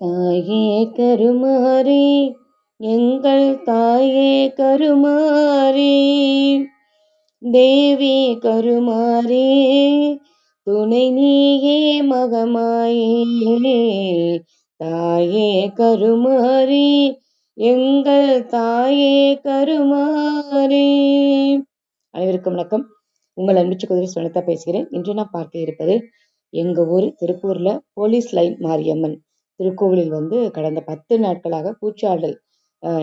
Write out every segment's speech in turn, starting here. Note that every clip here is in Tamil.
தாயே கருமாரி எங்கள் தாயே கருமாரி தேவி கருமாரி துணை நீயே மகமாயே. தாயே கருமாரி எங்கள் தாயே கருமாரி அனைவருக்கும் வணக்கம். உங்கள் அன்புச்சு குதிரை சுனத்தா பேசுகிறேன். இன்று நான் பார்க்க இருப்பது எங்கள் ஊர் திருப்பூரில் போலீஸ் லைன் மாரியம்மன். திருக்கோவிலில் வந்து கடந்த பத்து நாட்களாக பூச்சாடல்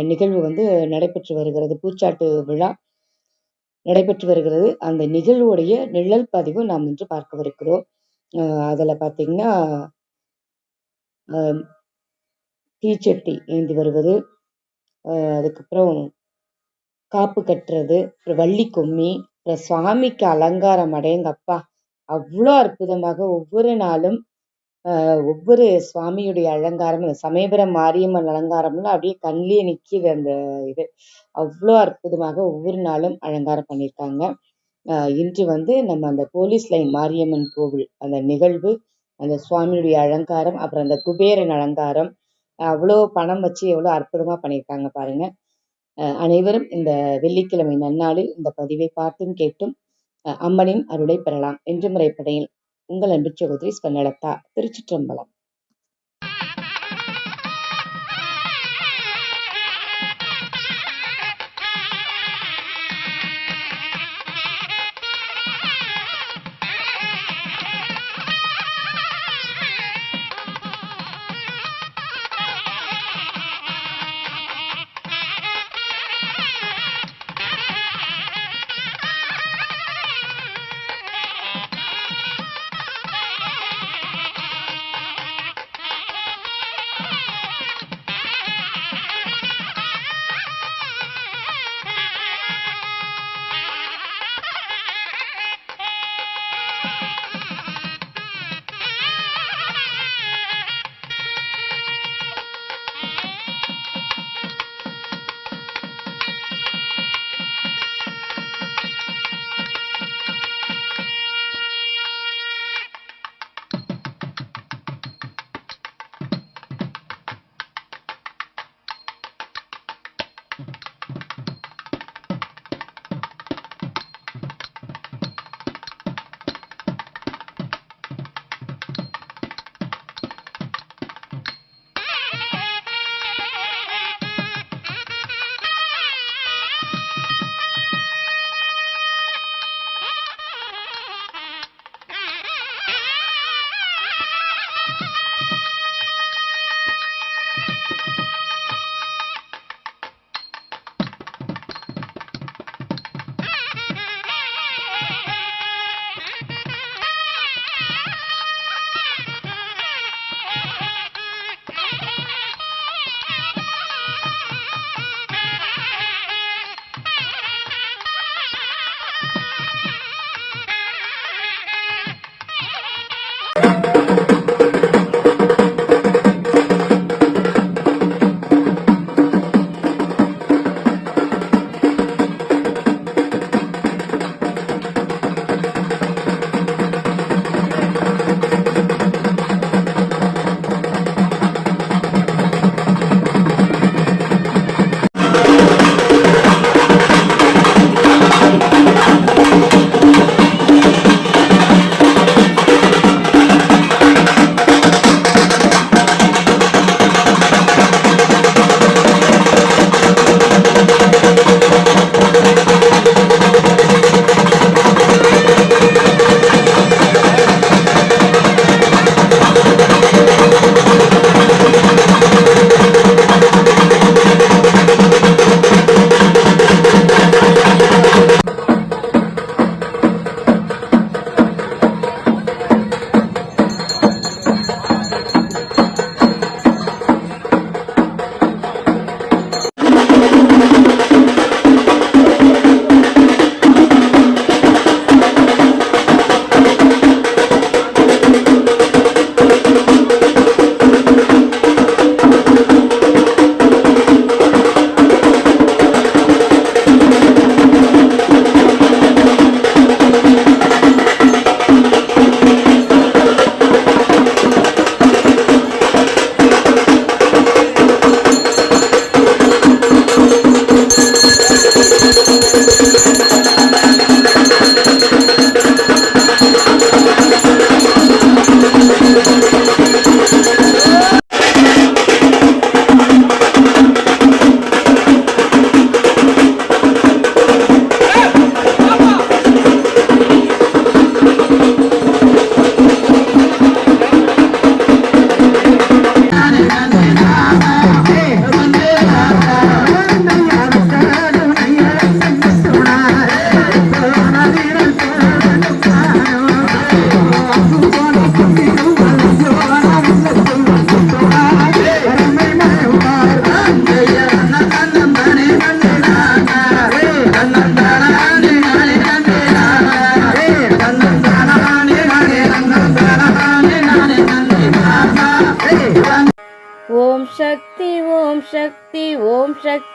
நிகழ்வு வந்து நடைபெற்று வருகிறது. பூச்சாட்டு விழா நடைபெற்று வருகிறது. அந்த நிகழ்வுடைய நிழல் பதிவு நாம் இன்று பார்க்கவிருக்கிறோம். அதில் பார்த்தீங்கன்னா தீச்சட்டி ஏந்தி வருவது அதுக்கப்புறம் காப்பு கட்டுறது அப்புறம் வள்ளி கும்மி அப்புறம் சுவாமிக்கு அலங்காரம் அடையங்கப்பா அவ்வளோ அற்புதமாக ஒவ்வொரு நாளும் ஒவ்வொரு சுவாமியுடைய அலங்காரம் இந்த சமயபுரம் மாரியம்மன் அலங்காரம்லாம் அப்படியே கண்லேயே நிற்கிது அந்த இது. அவ்வளோ அற்புதமாக ஒவ்வொரு நாளும் அலங்காரம் பண்ணியிருக்காங்க. இன்று வந்து நம்ம அந்த போலீஸ் லைன் மாரியம்மன் கோவில் அந்த நிகழ்வு அந்த சுவாமியுடைய அலங்காரம் அப்புறம் அந்த குபேரன் அலங்காரம் அவ்வளோ பணம் வச்சு எவ்வளோ அற்புதமாக பண்ணியிருக்காங்க பாருங்க. அனைவரும் இந்த வெள்ளிக்கிழமை நன்னாளில் இந்த பதிவை பார்த்தும் கேட்டும் அம்மனின் அருளை பெறலாம். என்று முறைப்படையில் உங்கள் அன்பு சகோதரி ஸ்வர்ணலதா திருச்சிற்றம்பலம்.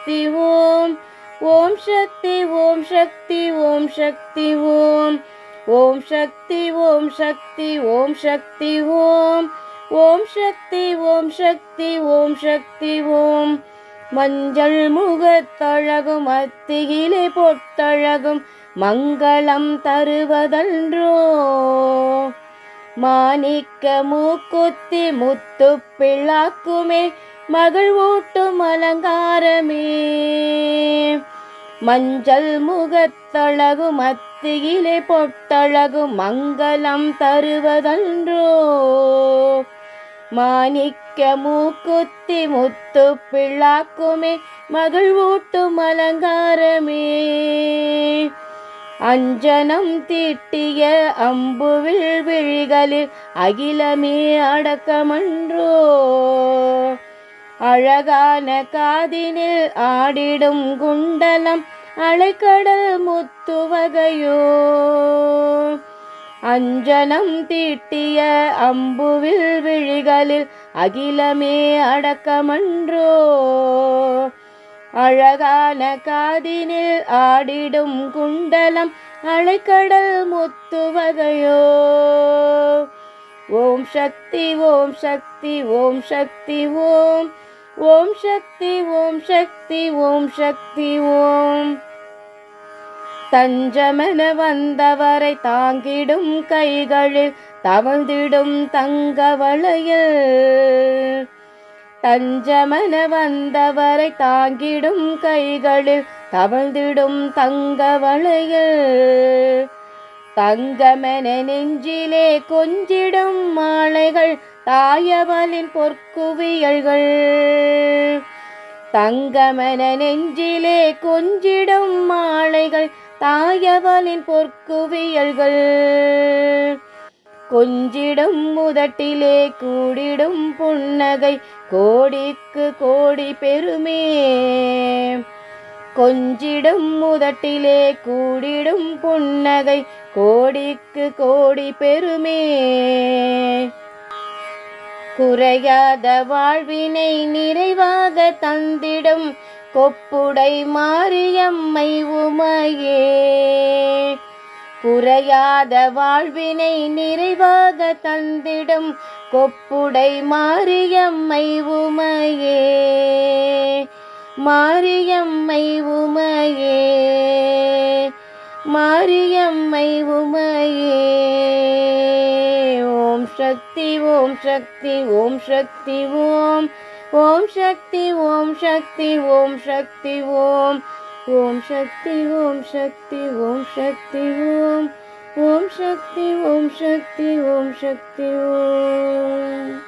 சக்தி ஓம். ஓம் சக்தி ஓம் சக்தி ஓம் சக்தி ஓம். ஓம் சக்தி ஓம் சக்தி ஓம் சக்தி ஓம். ஓம் சக்தி ஓம் சக்தி ஓம் சக்தி ஓம். மஞ்சள் முகத்தழகும் அத்தியிலே பொட்டழகும் மங்களம் தருவதன்றோ. மாணிக்க மூக்குத்தி முத்து பிள்ளாக்குமே மகள் ஊட்டும் அலங்காரமே. மஞ்சள் முகத்தழகு மத்தியிலே பொட்டழகு மங்களம் தருவதன்றோ. மாணிக்க மூக்குத்தி முத்து பிள்ளாக்குமே மகள் ஊட்டும் அலங்காரமே. அஞ்சனம் தீட்டிய அம்புவில் விழிகளில் அகிலமே அடக்கமன்றோ. அழகான காதினில் ஆடிடும் குண்டலம் அலைக்கடல் முத்துவகையோ. அஞ்சனம் தீட்டிய அம்புவில் விழிகளில் அகிலமே அடக்கமன்றோ. அழகான காதினில் ஆடிடும் குண்டலம் அலைக்கடல் முத்துவகையோ. ஓம் சக்தி ஓம் சக்தி ஓம் சக்தி ஓம். ஓம் சக்தி ஓம் சக்தி ஓம் சக்தி ஓம். தஞ்சமென வந்தவரை தாங்கிடும் கைகளில் தவழ்ந்திடும் தங்க வளையல் தஞ்சமென வந்தவரை தாங்கிடும் கைகளில் தவழ்ந்திடும் தங்க வளையல் தங்கமென நெஞ்சிலே கொஞ்சிடும் மாலைகள் தாயவலின் பொற்குவியல்கள். தங்கமென நெஞ்சிலே கொஞ்சிடும் மாலைகள் தாயவலின் பொற்குவியல்கள். கொஞ்சிடும் முதட்டிலே கூடிடும் புன்னகை கோடிக்கு கோடி பெருமே. கொஞ்சிடும் முதட்டிலே கூடிடும் புன்னகை கோடிக்கு கோடி பெருமே. குறையாத வாழ்வினை நிறைவாக தந்திடும் கொப்புடை மாரியம்மை உமையே. குறையாத வாழ்வினை நிறைவாக தந்திடும் கொப்புடை மாரியம்மை உமையே. மாரியம்மை உமையே மாரியம்மை உமையே ஓம் சக்தி ஓம் சக்தி ஓம் சக்தி ஓம் ஓம் சக்தி ஓம் சக்தி ஓம் சக்தி ஓம் ஓம் சக்தி ஓம் சக்தி ஓம் சக்தி ஓம் ஓம் சக்தி ஓம் சக்தி ஓம் சக்தி ஓம்